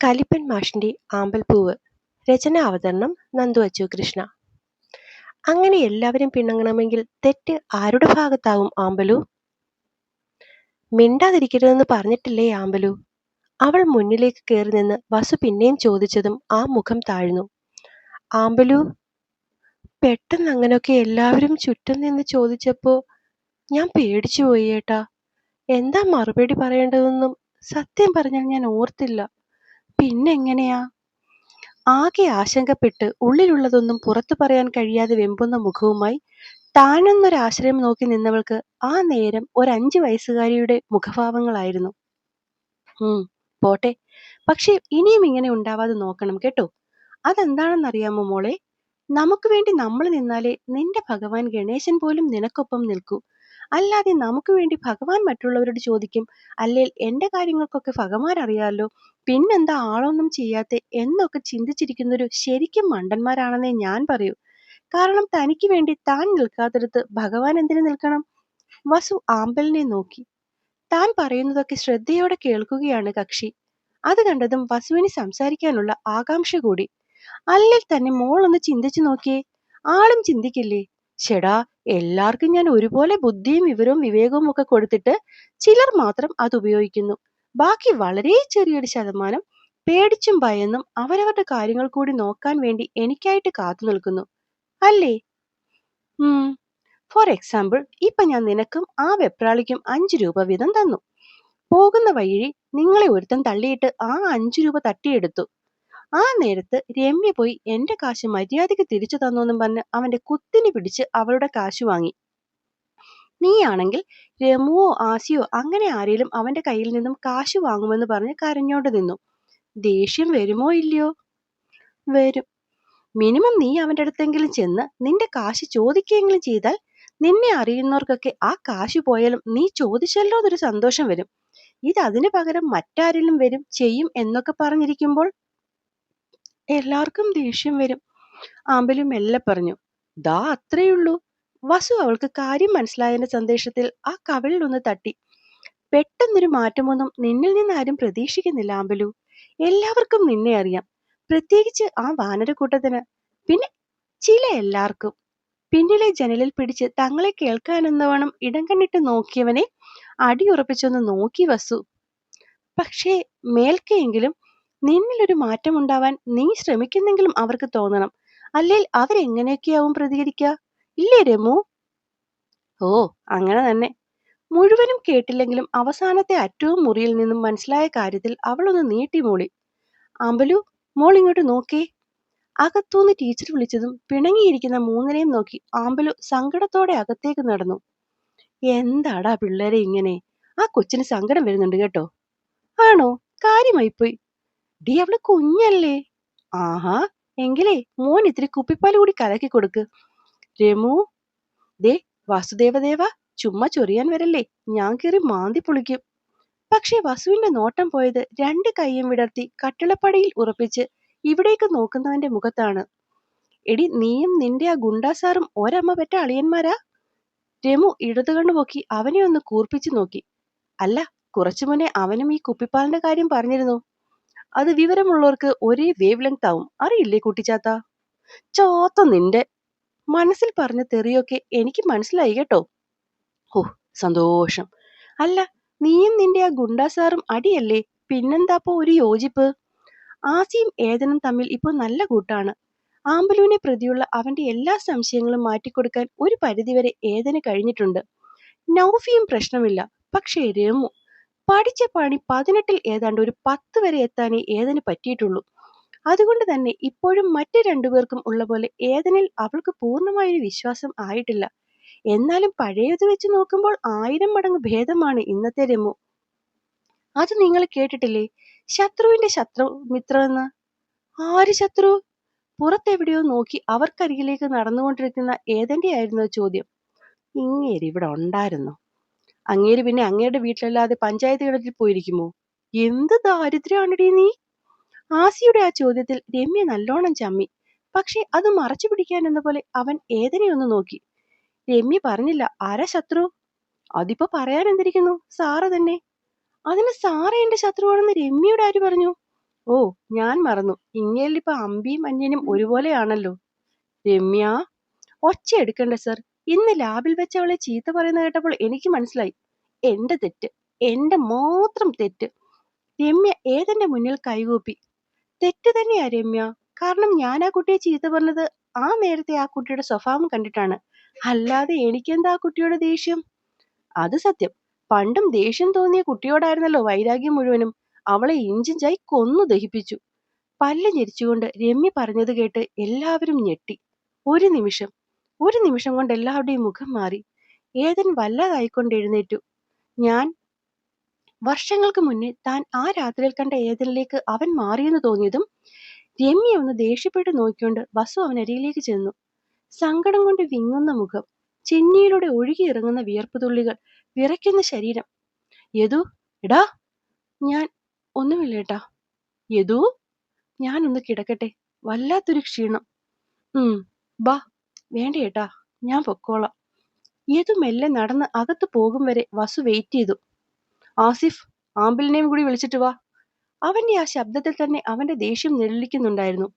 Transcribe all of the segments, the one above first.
കലിപ്പൻ മാഷിന്റെ ആമ്പൽപ്പൂവ്. രചന അവതരണം നന്ദു അച്ചു കൃഷ്ണ. അങ്ങനെ എല്ലാവരും പിണങ്ങണമെങ്കിൽ തെറ്റ് ആരുടെ ഭാഗത്താവും ആമ്പലു? മിണ്ടാതിരിക്കരുതെന്ന് പറഞ്ഞിട്ടില്ലേ ആമ്പലു? അവൾ മുന്നിലേക്ക് കയറി നിന്ന് വസു പിന്നെയും ചോദിച്ചതും ആ മുഖം താഴ്ന്നു. ആമ്പലു പെട്ടെന്ന് അങ്ങനെയൊക്കെ എല്ലാവരും ചുറ്റും നിന്ന് ചോദിച്ചപ്പോ ഞാൻ പേടിച്ചു പോയി ഏട്ടാ. എന്താ മറുപടി പറയേണ്ടതെന്നും സത്യം പറഞ്ഞാൽ ഞാൻ ഓർത്തില്ല. പിന്നെങ്ങനെയാ? ആകെ ആശങ്കപ്പെട്ട് ഉള്ളിലുള്ളതൊന്നും പുറത്തു പറയാൻ കഴിയാതെ വെമ്പുന്ന മുഖവുമായി താനെന്നൊരാശ്രയം നോക്കി നിന്നവൾക്ക് ആ നേരം ഒരഞ്ചു വയസ്സുകാരിയുടെ മുഖഭാവങ്ങളായിരുന്നു. ഉം പോട്ടെ. പക്ഷെ ഇനിയും ഇങ്ങനെ ഉണ്ടാവാതെ നോക്കണം കേട്ടോ. അതെന്താണെന്നറിയാമോ മോളെ? നമുക്ക് വേണ്ടി നമ്മൾ നിന്നാലേ നിന്റെ ഭഗവാൻ ഗണേശൻ പോലും നിനക്കൊപ്പം നിൽക്കൂ. അല്ലാതെ നമുക്ക് വേണ്ടി ഭഗവാൻ മറ്റുള്ളവരോട് ചോദിക്കും അല്ലെങ്കിൽ എന്റെ കാര്യങ്ങൾക്കൊക്കെ ഭഗവാൻ അറിയാലോ? പിന്നെന്താ ആളൊന്നും ചെയ്യാത്ത? എന്നൊക്കെ ചിന്തിച്ചിരിക്കുന്നൊരു ശരിക്കും മണ്ടന്മാരാണെന്നേ ഞാൻ പറയൂ. കാരണം തനിക്ക് വേണ്ടി താൻ നിൽക്കാത്തിടത്ത് ഭഗവാൻ എന്തിനു നിൽക്കണം? വസു ആമ്പലിനെ നോക്കി. താൻ പറയുന്നതൊക്കെ ശ്രദ്ധയോടെ കേൾക്കുകയാണ് കക്ഷി. അത് കണ്ടതും വസുവിന് സംസാരിക്കാനുള്ള ആകാംക്ഷ കൂടി. അല്ലെങ്കിൽ തന്നെ മോളൊന്ന് ചിന്തിച്ചു നോക്കിയേ. ആളും ചിന്തിക്കില്ലേ? ഷെടാ എല്ലാവർക്കും ഞാൻ ഒരുപോലെ ബുദ്ധിയും വിവരവും വിവേകവും ഒക്കെ കൊടുത്തിട്ട് ചിലർ മാത്രം അത് ഉപയോഗിക്കുന്നു. ബാക്കി വളരെ ചെറിയൊരു ശതമാനം പേടിച്ചും ഭയന്നും അവരവരുടെ കാര്യങ്ങൾ കൂടി നോക്കാൻ വേണ്ടി എനിക്കായിട്ട് കാത്തു നിൽക്കുന്നു. അല്ലേ? ഉം. ഫോർ എക്സാമ്പിൾ ഇപ്പൊ ഞാൻ നിനക്കും ആ വെപ്രാളിക്കും അഞ്ചു രൂപ വീതം തന്നു. പോകുന്ന വഴി നിങ്ങളെ ഒരുത്തൻ തള്ളിയിട്ട് ആ അഞ്ചു രൂപ തട്ടിയെടുത്തു. ആ നേരത്ത് രമ്യ പോയി എന്റെ കാശ് മര്യാദയ്ക്ക് തിരിച്ചു തന്നോന്നും പറഞ്ഞ് അവന്റെ കുത്തിന് പിടിച്ച് അവളുടെ കാശ് വാങ്ങി. നീയാണെങ്കിൽ രമുവോ ആസിയോ അങ്ങനെ ആരേലും അവന്റെ കയ്യിൽ നിന്നും കാശ് വാങ്ങുമെന്ന് പറഞ്ഞ് കരഞ്ഞോണ്ട് നിന്നു. ദേഷ്യം വരുമോ ഇല്ലയോ? വരും. മിനിമം നീ അവന്റെ അടുത്തെങ്കിലും ചെന്ന് നിന്റെ കാശ് ചോദിക്കുകയെങ്കിലും ചെയ്താൽ നിന്നെ അറിയുന്നവർക്കൊക്കെ ആ കാശ് പോയാലും നീ ചോദിച്ചല്ലോ എന്നൊരു സന്തോഷം വരും. ഇത് അതിന് പകരം മറ്റാരെങ്കിലും വരും ചെയ്യും എന്നൊക്കെ പറഞ്ഞിരിക്കുമ്പോൾ എല്ലാവർക്കും ദേഷ്യം വരും. ആമ്പലും മെല്ലെ പറഞ്ഞു ദാ അത്രയുള്ളൂ വസു അവൾക്ക് കാര്യം മനസ്സിലായതിന്റെ സന്ദേശത്തിൽ ആ കവിളിൽ ഒന്ന് തട്ടി. പെട്ടെന്നൊരു മാറ്റമൊന്നും നിന്നിൽ നിന്ന് ആരും പ്രതീക്ഷിക്കുന്നില്ല ആമ്പലു. എല്ലാവർക്കും നിന്നെ അറിയാം. പ്രത്യേകിച്ച് ആ വാനരക്കൂട്ടത്തിന് പിന്നെ ചില എല്ലാവർക്കും. പിന്നിലെ ജനലിൽ പിടിച്ച് തങ്ങളെ കേൾക്കാനെന്നവണ്ണം ഇടം കണ്ണിട്ട് നോക്കിയവനെ അടിയുറപ്പിച്ചൊന്ന് നോക്കി വസു. പക്ഷേ മേൽക്കെയെങ്കിലും നിന്നിലൊരു മാറ്റമുണ്ടാവാൻ നീ ശ്രമിക്കുന്നെങ്കിലും അവർക്ക് തോന്നണം. അല്ലെങ്കിൽ അവരെങ്ങനെയൊക്കെയാവും പ്രതികരിക്കുക ഇല്ലേ രമു? ഓ അങ്ങനെ തന്നെ. മുഴുവനും കേട്ടില്ലെങ്കിലും അവസാനത്തെ അറ്റവും മുറിയിൽ നിന്നും മനസ്സിലായ കാര്യത്തിൽ അവളൊന്ന് നീട്ടി മൂളി. അമ്പലു മോൾ ഇങ്ങോട്ട് നോക്കേ. അകത്തൂന്ന് ടീച്ചർ വിളിച്ചതും പിണങ്ങിയിരിക്കുന്ന മൂന്നിനെയും നോക്കി ആമ്പലു സങ്കടത്തോടെ അകത്തേക്ക് നടന്നു. എന്താടാ പിള്ളേരെ ഇങ്ങനെ? ആ കൊച്ചിന് സങ്കടം വരുന്നുണ്ട് കേട്ടോ. ആണോ? കാര്യമായിപ്പോയി. ഡി അവൾ കുഞ്ഞല്ലേ? ആഹാ എങ്കിലേ മോൻ ഇത്തിരി കുപ്പിപ്പാൽ കൂടി കലക്കി കൊടുക്ക്. രമു ദേ വാസുദേവദേവ ചുമ്മാ ചൊറിയാൻ വരല്ലേ? ഞാൻ കയറി മാന്തി പൊളിക്കും. പക്ഷേ വസുവിന്റെ നോട്ടം പോയത് രണ്ട് കൈയും വിടർത്തി കട്ടിളപ്പടിയിൽ ഉറപ്പിച്ച് ഇവിടേക്ക് നോക്കുന്നവന്റെ മുഖത്താണ്. എടി നീയും നിന്റെ ആ ഗുണ്ടാസാറും ഒരമ്മ പെറ്റ അളിയന്മാരാ? രമു ഇടതുകണ്ണു പൊക്കി അവനെ ഒന്ന് കൂർപ്പിച്ചു നോക്കി. അല്ല കുറച്ചു മുന്നേ അവനും ഈ കുപ്പിപ്പാലിന്റെ കാര്യം പറഞ്ഞിരുന്നു. അത് വിവരമുള്ളവർക്ക് ഒരേ വേവ് ലെങ്ത് ആവും. അറിയില്ലേ കുട്ടിച്ചാത്ത? ചോത്ത നിന്റെ. മനസ്സിൽ പറഞ്ഞ തെറിയൊക്കെ എനിക്ക് മനസ്സിലായി കേട്ടോ. ഓ സന്തോഷം. അല്ല നീയും നിന്റെ ആ ഗുണ്ടാസാറും അടിയല്ലേ? പിന്നെന്താപ്പോ ഒരു യോജിപ്പ്? ആസിയും ഏതനും തമ്മിൽ ഇപ്പോൾ നല്ല കൂട്ടാണ്. ആമ്പലുവിനെ പ്രതിയുള്ള അവന്റെ എല്ലാ സംശയങ്ങളും മാറ്റിക്കൊടുക്കാൻ ഒരു പരിധിവരെ ഏതന് കഴിഞ്ഞിട്ടുണ്ട്. നൗഫിയും പ്രശ്നമില്ല. പക്ഷേ രമു പഠിച്ച പണി പതിനെട്ടിൽ ഏതാണ്ട് ഒരു പത്ത് വരെ എത്താനേ ഏതന് പറ്റിയിട്ടുള്ളൂ. അതുകൊണ്ട് തന്നെ ഇപ്പോഴും മറ്റു രണ്ടുപേർക്കും ഉള്ള പോലെ ഏതനിൽ അവൾക്ക് പൂർണമായൊരു വിശ്വാസം ആയിട്ടില്ല. എന്നാലും പഴയത് വെച്ച് നോക്കുമ്പോൾ ആയിരം മടങ്ങ് ഭേദമാണ് ഇന്നത്തെ രമു. അത് നിങ്ങൾ കേട്ടിട്ടില്ലേ? ശത്രുവിന്റെ ശത്രു മിത്രമെന്ന്? ആര് ശത്രു? പുറത്തെവിടെയോ നോക്കി അവർക്കരികിലേക്ക് നടന്നുകൊണ്ടിരിക്കുന്ന ഏതന്റെ ആയിരുന്നു ചോദ്യം. ഇങ്ങേര് ഇവിടെ ഉണ്ടായിരുന്നു? അങ്ങേര് പിന്നെ അങ്ങേരുടെ വീട്ടിലല്ലാതെ പഞ്ചായത്ത് കിണറ്റിൽ പോയിരിക്കുമോ? എന്ത് ദാരിദ്ര്യമാണടി നീ? ആസിയുടെ ആ ചോദ്യത്തിൽ രമ്യ നല്ലോണം ചമ്മി. പക്ഷെ അത് മറച്ചു പിടിക്കാൻ എന്ന പോലെ അവൻ ഏതനെ നോക്കി. രമ്യ പറഞ്ഞില്ല ആരാ ശത്രു? അതിപ്പോ പറയാൻ എന്തിരിക്കുന്നു? സാറ് തന്നെ. അതിന് സാറ് എന്റെ ശത്രുവാണെന്ന് രമ്യയുടെ ആര് പറഞ്ഞു? ഓ ഞാൻ മറന്നു. ഇങ്ങേലിപ്പോ അമ്പിയും അന്യനും ഒരുപോലെയാണല്ലോ. രമ്യ ഒച്ച എടുക്കണ്ട സർ. ഇന്ന് ലാബിൽ വെച്ച് അവളെ ചീത്ത പറയുന്ന കേട്ടപ്പോൾ എനിക്ക് മനസ്സിലായി. എന്റെ തെറ്റ് എന്റെ മാത്രം തെറ്റ്. രമ്യ ഏതെന്റെ മുന്നിൽ കൈകൂപ്പി. തെറ്റ് തന്നെയാ രമ്യ. കാരണം ഞാൻ ആ കുട്ടിയെ ചീത്ത പറഞ്ഞത് ആ നേരത്തെ ആ കുട്ടിയുടെ സ്വഭാവം കണ്ടിട്ടാണ്. അല്ലാതെ എനിക്കെന്താ ആ കുട്ടിയുടെ ദേഷ്യം? അത് സത്യം. പണ്ടും ദേഷ്യം തോന്നിയ കുട്ടിയോടായിരുന്നല്ലോ വൈരാഗ്യം മുഴുവനും. അവളെ ഇഞ്ചിഞ്ചായി കൊന്നു ദഹിപ്പിച്ചു. പല്ല് ഞെരിച്ചുകൊണ്ട് രമ്യ പറഞ്ഞത് കേട്ട് എല്ലാവരും ഞെട്ടി. ഒരു നിമിഷം ഒരു നിമിഷം കൊണ്ട് എല്ലാവരുടെയും മുഖം മാറി. ഏതൻ വല്ലതായിക്കൊണ്ട് എഴുന്നേറ്റു ഞാൻ വർഷങ്ങൾക്ക് മുന്നേ താൻ ആ രാത്രിയിൽ കണ്ട ഏതനിലേക്ക് അവൻ മാറിയെന്ന് തോന്നിയതും രമ്യ ഒന്ന് ദേഷ്യപ്പെട്ട് നോക്കിക്കൊണ്ട് വസു അവനരികിലേക്ക് ചെന്നു. സങ്കടം കൊണ്ട് വിങ്ങുന്ന മുഖം ചെന്നിയിലൂടെ വിയർപ്പ് തുള്ളികൾ വിറയ്ക്കുന്ന ശരീരം. യദു എടാ ഞാൻ ഒന്നുമില്ല ഏട്ടാ യദു ഞാനൊന്ന് കിടക്കട്ടെ. വല്ലാത്തൊരു ക്ഷീണം. ഉം ബാ. വേണ്ട ഏട്ടാ ഞാൻ പൊക്കോളാം. യദു മെല്ലെ നടന്ന് അകത്ത് പോകും വരെ വസു വെയിറ്റ് ചെയ്തു. ആസിഫ് ആമ്പിളിനെയും കൂടി വിളിച്ചിട്ട് വാ. അവന്റെ ആ ശബ്ദത്തിൽ തന്നെ അവന്റെ ദേഷ്യം നിഴലിക്കുന്നുണ്ടായിരുന്നു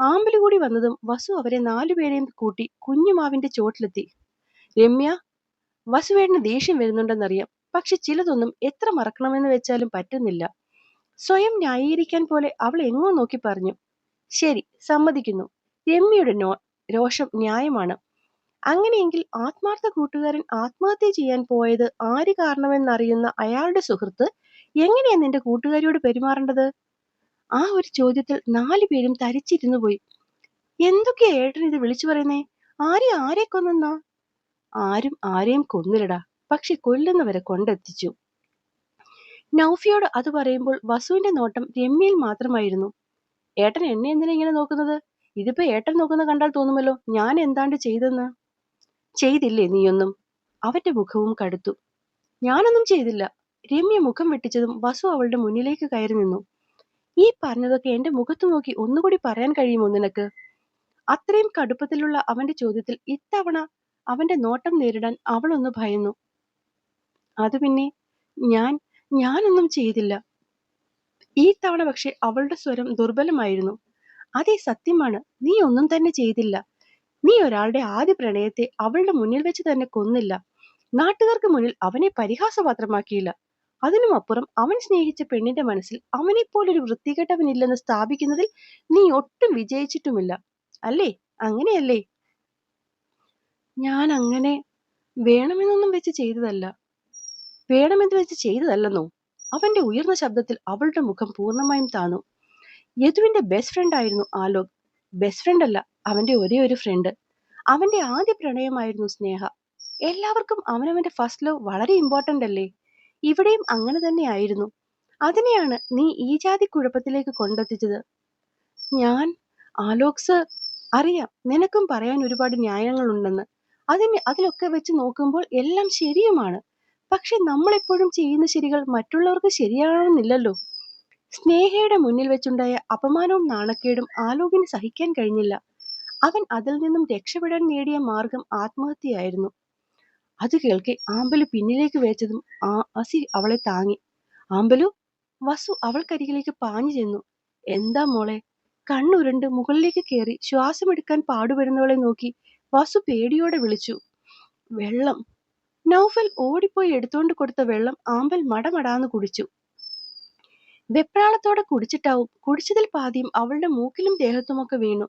ആമ്പിളി കൂടി വന്നതും വസു അവരെ നാലുപേരെയും കൂട്ടി കുഞ്ഞുമാവിന്റെ ചോട്ടിലെത്തി രമ്യ വസുവേടിന് ദേഷ്യം വരുന്നുണ്ടെന്നറിയാം. പക്ഷെ ചിലതൊന്നും എത്ര മറക്കണമെന്ന് വെച്ചാലും പറ്റുന്നില്ല. സ്വയം ന്യായീകരിക്കാൻ പോലെ അവൾ എങ്ങോ നോക്കി പറഞ്ഞു. ശരി സമ്മതിക്കുന്നു. രമ്യയുടെ നോ രോഷം ന്യായമാണ്. അങ്ങനെയെങ്കിൽ ആത്മാർത്ഥ കൂട്ടുകാരൻ ആത്മഹത്യ ചെയ്യാൻ പോയത് ആര് കാരണമെന്നറിയുന്ന അയാളുടെ സുഹൃത്ത് എങ്ങനെയാ നിന്റെ കൂട്ടുകാരിയോട് പെരുമാറേണ്ടത്? ആ ഒരു ചോദ്യത്തിൽ നാലു പേരും തരിച്ചിരുന്നു പോയി. എന്തൊക്കെയാ ഏട്ടൻ ഇത് വിളിച്ചു പറയുന്നേ? ആരെ ആരെ കൊന്നെന്നാ? ആരും ആരെയും കൊന്നില്ലടാ. പക്ഷെ കൊല്ലുന്നവരെ കൊണ്ടെത്തിച്ചു. നൗഫിയോട് അത് പറയുമ്പോൾ വസുവിന്റെ നോട്ടം രമ്യയിൽ മാത്രമായിരുന്നു. ഏട്ടൻ എന്നെ എന്തിനാ ഇങ്ങനെ നോക്കുന്നത്? ഇതിപ്പോ ഏട്ടൻ നോക്കുന്ന കണ്ടാൽ തോന്നുമല്ലോ ഞാൻ എന്താണ്ട് ചെയ്തെന്ന്? ചെയ്തില്ലേ നീയൊന്നും? അവന്റെ മുഖവും കടുത്തു. ഞാനൊന്നും ചെയ്തില്ല. രമ്യ മുഖം വെട്ടിച്ചതും വസു അവളുടെ മുന്നിലേക്ക് കയറി നിന്നു. ഈ പറഞ്ഞതൊക്കെ എന്റെ മുഖത്ത് നോക്കി ഒന്നുകൂടി പറയാൻ കഴിയുമോ നിനക്ക്? അത്രയും കടുപ്പത്തിലുള്ള അവന്റെ ചോദ്യത്തിൽ ഇത്തവണ അവന്റെ നോട്ടം നേരിടാൻ അവളൊന്ന് ഭയന്നു. അത് പിന്നെ ഞാൻ ഞാനൊന്നും ചെയ്തില്ല. ഈ തവണ പക്ഷെ അവളുടെ സ്വരം ദുർബലമായിരുന്നു. അതേ സത്യമാണ്. നീ ഒന്നും തന്നെ ചെയ്തില്ല. നീ ഒരാളുടെ ആദ്യ പ്രണയത്തെ അവളുടെ മുന്നിൽ വെച്ച് തന്നെ കൊന്നില്ല. നാട്ടുകാർക്ക് മുന്നിൽ അവനെ പരിഹാസപാത്രമാക്കിയില്ല. അതിനും അപ്പുറം അവൻ സ്നേഹിച്ച പെണ്ണിന്റെ മനസ്സിൽ അവനെപ്പോലൊരു വൃത്തികെട്ടവനില്ലെന്ന് സ്ഥാപിക്കുന്നതിൽ നീ ഒട്ടും വിജയിച്ചിട്ടുമില്ല. അല്ലേ? അങ്ങനെയല്ലേ? ഞാൻ അങ്ങനെ വേണമെന്നൊന്നും വെച്ച് ചെയ്തതല്ല. വേണമെന്ന് വെച്ച് ചെയ്തതല്ലെന്നോ? അവന്റെ ഉയർന്ന ശബ്ദത്തിൽ അവളുടെ മുഖം പൂർണമായും താന്നു യദുവിന്റെ ബെസ്റ്റ് ഫ്രണ്ട് ആയിരുന്നു ആലോക്. ബെസ്റ്റ് ഫ്രണ്ട് അല്ല അവന്റെ ഒരേ ഒരു ഫ്രണ്ട് അവന്റെ ആദ്യ പ്രണയമായിരുന്നു സ്നേഹ. എല്ലാവർക്കും അവനവന്റെ ഫസ്റ്റ് ലവ് വളരെ ഇമ്പോർട്ടന്റ് അല്ലേ? ഇവിടെയും അങ്ങനെ തന്നെ ആയിരുന്നു അതിനെയാണ് നീ ഈ ജാതി കുഴപ്പത്തിലേക്ക് കൊണ്ടെത്തിച്ചത്. ഞാൻ ആലോക്സ് അറിയാം നിനക്കും പറയാൻ ഒരുപാട് ന്യായങ്ങളുണ്ടെന്ന്. അതിന് അതിലൊക്കെ വെച്ച് നോക്കുമ്പോൾ എല്ലാം ശരിയുമാണ്. പക്ഷെ നമ്മളെപ്പോഴും ചെയ്യുന്ന ശരികൾ മറ്റുള്ളവർക്ക് ശരിയാണെന്നില്ലല്ലോ. സ്നേഹയുടെ മുന്നിൽ വെച്ചുണ്ടായ അപമാനവും നാണക്കേടും ആലോകിന് സഹിക്കാൻ കഴിഞ്ഞില്ല. അവൻ അതിൽ നിന്നും രക്ഷപ്പെടാൻ നേടിയ മാർഗം ആത്മഹത്യയായിരുന്നു. അത് കേൾക്കെ ആമ്പലു പിന്നിലേക്ക് വേച്ചതും ആ അസി അവളെ താങ്ങി. ആമ്പലു വസു അവൾക്കരികിലേക്ക് പാഞ്ഞു ചെന്നു. എന്താ മോളെ? കണ്ണുരുണ്ട് മുകളിലേക്ക് കയറി ശ്വാസമെടുക്കാൻ പാടുപെടുന്നവളെ നോക്കി വസു പേടിയോടെ വിളിച്ചു. വെള്ളം. നൗഫൽ ഓടിപ്പോയി എടുത്തുകൊണ്ട് കൊടുത്ത വെള്ളം ആമ്പൽ മടമടാന്ന് കുടിച്ചു. വെപ്രാളത്തോടെ കുടിച്ചിട്ടാവും. കുടിച്ചതിൽ പാതിയും അവളുടെ മൂക്കിലും ദേഹത്തുമൊക്കെ വീണു.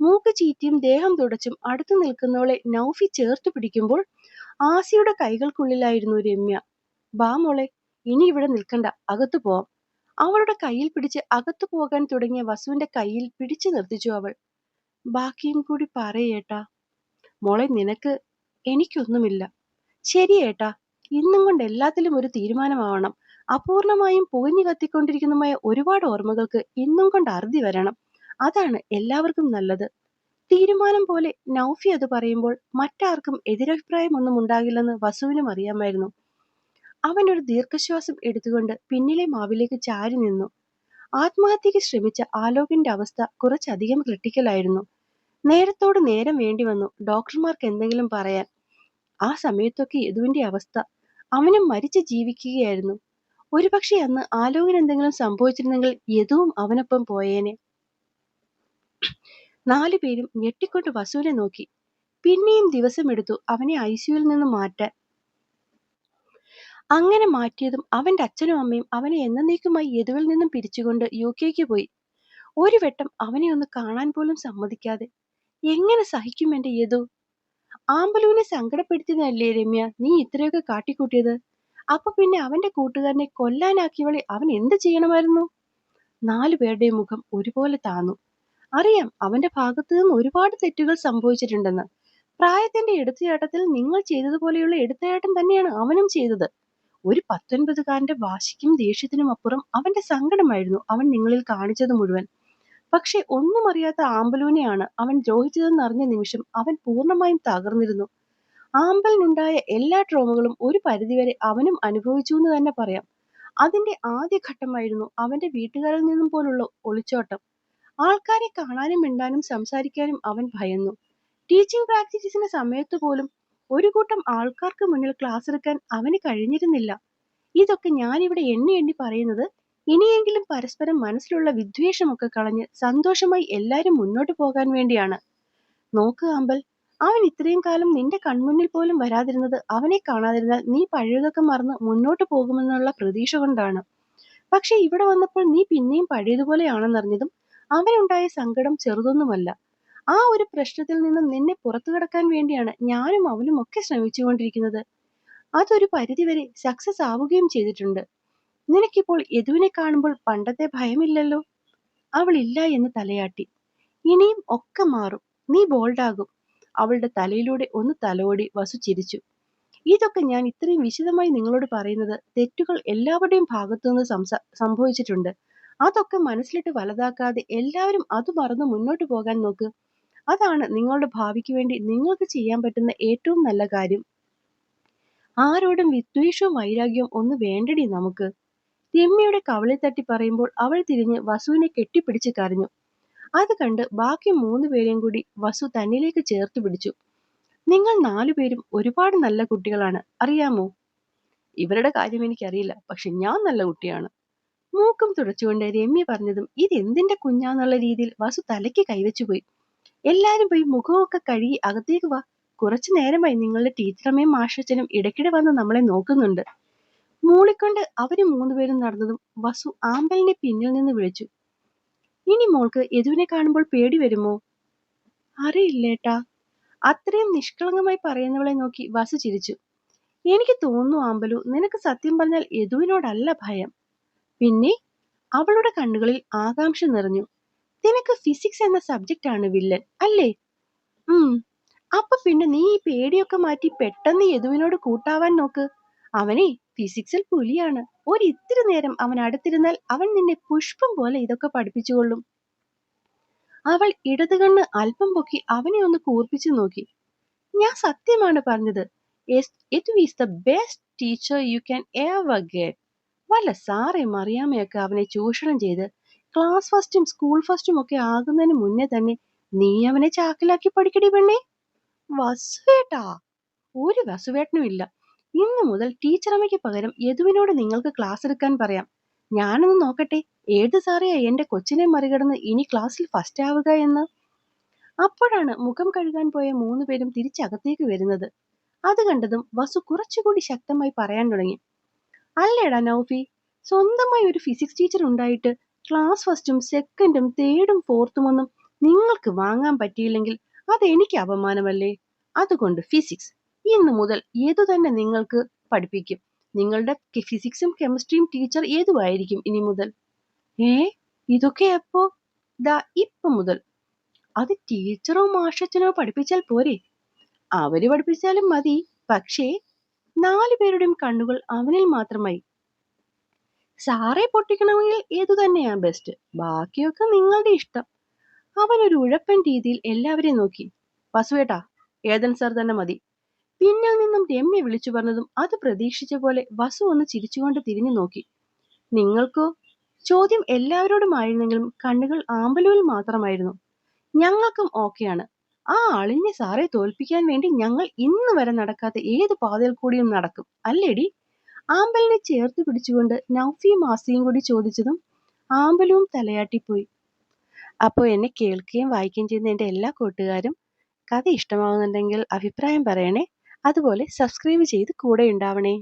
മൂക്ക് ചീറ്റിയും ദേഹം തുടച്ചും അടുത്തു നിൽക്കുന്നവളെ നൗഫി ചേർത്ത് പിടിക്കുമ്പോൾ ആസിയുടെ കൈകൾക്കുള്ളിലായിരുന്നു രമ്യ. ബാ മോളെ ഇനി ഇവിടെ നിൽക്കണ്ട. അകത്തു പോവാം. അവളുടെ കയ്യിൽ പിടിച്ച് അകത്തു പോകാൻ തുടങ്ങിയ വസുവിന്റെ കയ്യിൽ പിടിച്ചു നിർത്തിച്ചു അവൾ. ബാക്കിയും കൂടി പറയേട്ടാ മോളെ നിനക്ക് എനിക്കൊന്നുമില്ല. ശരിയേട്ടാ ഇന്നും കൊണ്ട് എല്ലാത്തിലും ഒരു തീരുമാനമാവണം. അപൂർണമായും പുകഞ്ഞു കത്തിക്കൊണ്ടിരിക്കുന്നതുമായ ഒരുപാട് ഓർമ്മകൾക്ക് ഇന്നും കൊണ്ട് അറുതി വരണം. അതാണ് എല്ലാവർക്കും നല്ലത്. തീരുമാനം പോലെ നൗഫി അത് പറയുമ്പോൾ മറ്റാർക്കും എതിരഭിപ്രായമൊന്നും ഉണ്ടാകില്ലെന്ന് വസുവിനും അറിയാമായിരുന്നു. അവൻ ഒരു ദീർഘശ്വാസം എടുത്തുകൊണ്ട് പിന്നിലെ മാവിലേക്ക് ചാരി നിന്നു. ആത്മഹത്യക്ക് ശ്രമിച്ച ആലോകിന്റെ അവസ്ഥ കുറച്ചധികം ക്രിട്ടിക്കലായിരുന്നു നേരത്തോട് നേരം വേണ്ടി വന്നു ഡോക്ടർമാർക്ക് എന്തെങ്കിലും പറയാൻ. ആ സമയത്തൊക്കെ യദുവിന്റെ അവസ്ഥ. അവനും മരിച്ചു ജീവിക്കുകയായിരുന്നു. ഒരുപക്ഷെ അന്ന് ആലോകിന് എന്തെങ്കിലും സംഭവിച്ചിരുന്നെങ്കിൽ യദുവും അവനൊപ്പം പോയേനെ. നാലുപേരും ഞെട്ടിക്കൊണ്ട് വസുവിനെ നോക്കി. പിന്നെയും ദിവസമെടുത്തു അവനെ ഐസിയുവിൽ നിന്ന് മാറ്റാൻ. അങ്ങനെ മാറ്റിയതും അവന്റെ അച്ഛനും അമ്മയും അവനെ എന്നേക്കുമായി യദുവിൽ നിന്നും പിരിച്ചുകൊണ്ട് യു കെക്ക് പോയി. ഒരു വട്ടം അവനെ ഒന്ന് കാണാൻ പോലും സമ്മതിക്കാതെ എങ്ങനെ സഹിക്കും എന്റെ യദു? ആമ്പലൂനെ സങ്കടപ്പെടുത്തിയതല്ലേ രമ്യ? നീ ഇത്രയൊക്കെ കാട്ടിക്കൂട്ടിയത്? അപ്പൊ പിന്നെ അവന്റെ കൂട്ടുകാരനെ കൊല്ലാനാക്കിയവളെ അവൻ എന്ത് ചെയ്യണമായിരുന്നു? നാലു പേരുടെ മുഖം ഒരുപോലെ താന്നു. അറിയാം അവന്റെ ഭാഗത്തു നിന്ന് ഒരുപാട് തെറ്റുകൾ സംഭവിച്ചിട്ടുണ്ടെന്ന്. പ്രായത്തിന്റെ എടുത്തുചാട്ടത്തിൽ നിങ്ങൾ ചെയ്തതുപോലെയുള്ള എടുത്തുചാട്ടം തന്നെയാണ് അവനും ചെയ്തത്. ഒരു പത്തൊൻപതുകാരന്റെ വാശിക്കും ദേഷ്യത്തിനും അപ്പുറം അവന്റെ സങ്കടമായിരുന്നു അവൻ നിങ്ങളിൽ കാണിച്ചത് മുഴുവൻ. പക്ഷെ ഒന്നും അറിയാത്ത ആമ്പലൂനെയാണ് അവൻ ദ്രോഹിച്ചതെന്ന് അറിഞ്ഞ നിമിഷം അവൻ പൂർണമായും തകർന്നിരുന്നു. ആമ്പലിനുണ്ടായ എല്ലാ ട്രോമകളും ഒരു പരിധിവരെ അവനും അനുഭവിച്ചു എന്ന് തന്നെ പറയാം. അതിന്റെ ആദ്യ ഘട്ടമായിരുന്നു അവന്റെ വീട്ടുകാരിൽ നിന്നും പോലുള്ള ഒളിച്ചോട്ടം. ആൾക്കാരെ കാണാനും മിണ്ടാനും സംസാരിക്കാനും അവൻ ഭയന്നു. ടീച്ചിങ് പ്രാക്ടീസിന്റെ സമയത്ത് പോലും ഒരു കൂട്ടം ആൾക്കാർക്ക് മുന്നിൽ ക്ലാസ് എടുക്കാൻ അവന് കഴിഞ്ഞിരുന്നില്ല. ഇതൊക്കെ ഞാനിവിടെ എണ്ണി എണ്ണി പറയുന്നത് ഇനിയെങ്കിലും പരസ്പരം മനസ്സിലുള്ള വിദ്വേഷമൊക്കെ കളഞ്ഞ് സന്തോഷമായി എല്ലാരും മുന്നോട്ട് പോകാൻ വേണ്ടിയാണ്. നോക്ക് അമ്പൽ അവൻ ഇത്രയും കാലം നിന്റെ കൺമുന്നിൽ പോലും വരാതിരുന്നത് അവനെ കാണാതിരുന്നാൽ നീ പഴയതൊക്കെ മറന്ന് മുന്നോട്ട് പോകുമെന്നുള്ള പ്രതീക്ഷ കൊണ്ടാണ്. പക്ഷെ ഇവിടെ വന്നപ്പോൾ നീ പിന്നെയും പഴയതുപോലെയാണെന്നറിഞ്ഞതും അവനുണ്ടായ സങ്കടം ചെറുതൊന്നുമല്ല. ആ ഒരു പ്രശ്നത്തിൽ നിന്നും നിന്നെ പുറത്തു കിടക്കാൻ വേണ്ടിയാണ് ഞാനും അവനും ഒക്കെ ശ്രമിച്ചുകൊണ്ടിരിക്കുന്നത്. അതൊരു പരിധിവരെ സക്സസ് ആവുകയും ചെയ്തിട്ടുണ്ട്. നിനക്കിപ്പോൾ യദുവിനെ കാണുമ്പോൾ പണ്ടത്തെ ഭയമില്ലല്ലോ? അവളില്ല എന്ന് തലയാട്ടി. ഇനിയും ഒക്കെ മാറും. നീ ബോൾഡാകും അവളുടെ തലയിലൂടെ ഒന്ന് തലോടി വസു ചിരിച്ചു. ഇതൊക്കെ ഞാൻ ഇത്രയും വിശദമായി നിങ്ങളോട് പറയുന്നത് തെറ്റുകൾ എല്ലാവരുടെയും ഭാഗത്തുനിന്ന് സംസാ സംഭവിച്ചിട്ടുണ്ട്. അതൊക്കെ മനസ്സിലിട്ട് വലുതാക്കാതെ എല്ലാവരും അത് മറന്ന് മുന്നോട്ട് പോകാൻ നോക്ക്. അതാണ് നിങ്ങളുടെ ഭാവിക്ക് വേണ്ടി നിങ്ങൾക്ക് ചെയ്യാൻ പറ്റുന്ന ഏറ്റവും നല്ല കാര്യം. ആരോടും വിദ്വേഷവും വൈരാഗ്യവും ഒന്ന് വേണ്ടടി നമുക്ക്. രമ്യയുടെ കവളിൽ തട്ടി പറയുമ്പോൾ അവൾ തിരിഞ്ഞ് വസുവിനെ കെട്ടിപ്പിടിച്ച് കരഞ്ഞു. അത് കണ്ട് ബാക്കി മൂന്ന് പേരെയും കൂടി വസു തന്നിലേക്ക് ചേർത്ത് പിടിച്ചു. നിങ്ങൾ നാലുപേരും ഒരുപാട് നല്ല കുട്ടികളാണ് അറിയാമോ? ഇവരുടെ കാര്യം എനിക്കറിയില്ല പക്ഷെ ഞാൻ നല്ല കുട്ടിയാണ്. മൂക്കും തുടച്ചുകൊണ്ട് രമ്യ പറഞ്ഞതും ഇത് എന്തിന്റെ കുഞ്ഞാന്നുള്ള രീതിയിൽ വസു തലയ്ക്ക് കൈവച്ചുപോയി എല്ലാരും പോയി മുഖമൊക്കെ കഴുകി അകത്തേക്ക് വാ. കുറച്ചു നേരമായി നിങ്ങളുടെ ടീച്ചറമ്മയും മാഷച്ചനും ഇടയ്ക്കിടെ വന്ന് നമ്മളെ നോക്കുന്നുണ്ട്. മൂളിക്കൊണ്ട് അവർ മൂന്നുപേരും നടന്നതും വസു ആമ്പലിന്റെ പിന്നിൽ നിന്ന് വിളിച്ചു. ഇനി മോൾക്ക് യദുവിനെ കാണുമ്പോൾ പേടി വരുമോ? അറിയില്ലേട്ടാ. അത്രയും നിഷ്കളങ്കമായി പറയുന്നവളെ നോക്കി വസു ചിരിച്ചു. എനിക്ക് തോന്നുന്നു ആമ്പലു നിനക്ക് സത്യം പറഞ്ഞാൽ യദുവിനോടല്ല ഭയം. പിന്നെ അവളുടെ കണ്ണുകളിൽ ആകാംക്ഷ നിറഞ്ഞു. നിനക്ക് ഫിസിക്സ് എന്ന സബ്ജക്റ്റ് ആണ് വില്ലൻ അല്ലേ? ഉം. അപ്പൊ പിന്നെ നീ ഈ പേടിയൊക്കെ മാറ്റി പെട്ടെന്ന് യദുവിനോട് കൂട്ടാവാൻ നോക്ക്. അവനെ ഫിസിക്സിൽ പുലിയാണ്. ഒരിത്തിരി നേരം അവൻ അടുത്തിരുന്നാൽ അവൻ നിന്നെ പുഷ്പം പോലെ ഇതൊക്കെ പഠിപ്പിച്ചുകൊള്ളും. അവൾ ഇടതുകണ്ണ് അല്പം പൊക്കി അവനെ ഒന്ന് കൂർപ്പിച്ചു നോക്കി. ഞാൻ സത്യമാണ് പറഞ്ഞത്. Is the best teacher you can ever get വല്ല സാറെ അറിയാമയൊക്കെ അവനെ ചൂഷണം ചെയ്ത്. ക്ലാസ് ഫസ്റ്റും സ്കൂൾ ഫസ്റ്റും ഒക്കെ ആകുന്നതിന് മുന്നേ തന്നെ നീ അവനെ ചാക്കിലാക്കി പഠിക്കടി പെണ്ണേ. വസുവേട്ടാ. ഒരു വസുവേട്ടനും ഇല്ല. ഇന്നു മുതൽ ടീച്ചറമ്മയ്ക്ക് പകരം യദുവിനോട് നിങ്ങൾക്ക് ക്ലാസ് എടുക്കാൻ പറയാം. ഞാനൊന്ന് നോക്കട്ടെ ഏത് സാറിയാ എന്റെ കൊച്ചിനെ മറികടന്ന് ഇനി ക്ലാസ്സിൽ ഫസ്റ്റ് ആവുക എന്ന്? അപ്പോഴാണ് മുഖം കഴുകാൻ പോയ മൂന്ന് പേരും തിരിച്ചകത്തേക്ക് വരുന്നത്. അത് കണ്ടതും വസു കുറച്ചുകൂടി ശക്തമായി പറയാൻ തുടങ്ങി. അല്ലേടാ നൗഫി സ്വന്തമായി ഒരു ഫിസിക്സ് ടീച്ചർ ഉണ്ടായിട്ട് ക്ലാസ് ഫസ്റ്റും സെക്കൻഡും തേർഡും ഫോർത്തും ഒന്നും നിങ്ങൾക്ക് വാങ്ങാൻ പറ്റിയില്ലെങ്കിൽ അത് എനിക്ക് അപമാനമല്ലേ? അതുകൊണ്ട് ഫിസിക്സ് ഇന്നു മുതൽ ഏതു തന്നെ നിങ്ങൾക്ക് പഠിപ്പിക്കും. നിങ്ങളുടെ ഫിസിക്സും കെമിസ്ട്രിയും ടീച്ചർ ഏതുമായിരിക്കും ഇനി മുതൽ? ഏ ഇതൊക്കെ എപ്പോ ദാ ഇപ്പൊ മുതൽ. അത് ടീച്ചറോ മാഷച്ചനോ പഠിപ്പിച്ചാൽ പോരെ? അവർ പഠിപ്പിച്ചാലും മതി. പക്ഷേ നാലു പേരുടെയും കണ്ണുകൾ അവനിൽ മാത്രമായി. സാറെ പൊട്ടിക്കണമെങ്കിൽ ഏതു തന്നെയാ ബെസ്റ്റ് ബാക്കിയൊക്കെ നിങ്ങളുടെ ഇഷ്ടം. അവൻ ഒരു ഉഴപ്പൻ രീതിയിൽ എല്ലാവരെയും നോക്കി. വസുവേട്ടാ ഏതൻ സാർ തന്നെ മതി. പിന്നിൽ നിന്നും രമ്യ വിളിച്ചു പറഞ്ഞതും അത് പ്രതീക്ഷിച്ച പോലെ വസു ഒന്ന് ചിരിച്ചുകൊണ്ട് തിരിഞ്ഞു നോക്കി. നിങ്ങൾക്കോ? ചോദ്യം എല്ലാവരോടും ആയിരുന്നെങ്കിലും കണ്ണുകൾ ആമ്പലൂരിൽ മാത്രമായിരുന്നു. ഞങ്ങൾക്കും ഓക്കെയാണ്. ആ അളിഞ്ഞ സാറെ തോൽപ്പിക്കാൻ വേണ്ടി ഞങ്ങൾ ഇന്ന് വരെ നടക്കാത്ത ഏത് പാതയിൽ കൂടിയും നടക്കും അല്ലേടി? ആമ്പലിനെ ചേർത്ത് പിടിച്ചുകൊണ്ട് നൗഫിയും ആസിയും കൂടി ചോദിച്ചതും ആമ്പലും തലയാട്ടിപ്പോയി. അപ്പോൾ എന്നെ കേൾക്കുകയും വായിക്കുകയും ചെയ്യുന്ന എന്റെ എല്ലാ കൂട്ടുകാരും കഥ ഇഷ്ടമാകുന്നുണ്ടെങ്കിൽ അഭിപ്രായം പറയണേ. അതുപോലെ സബ്സ്ക്രൈബ് ചെയ്ത് കൂടെ ഉണ്ടാവണേ.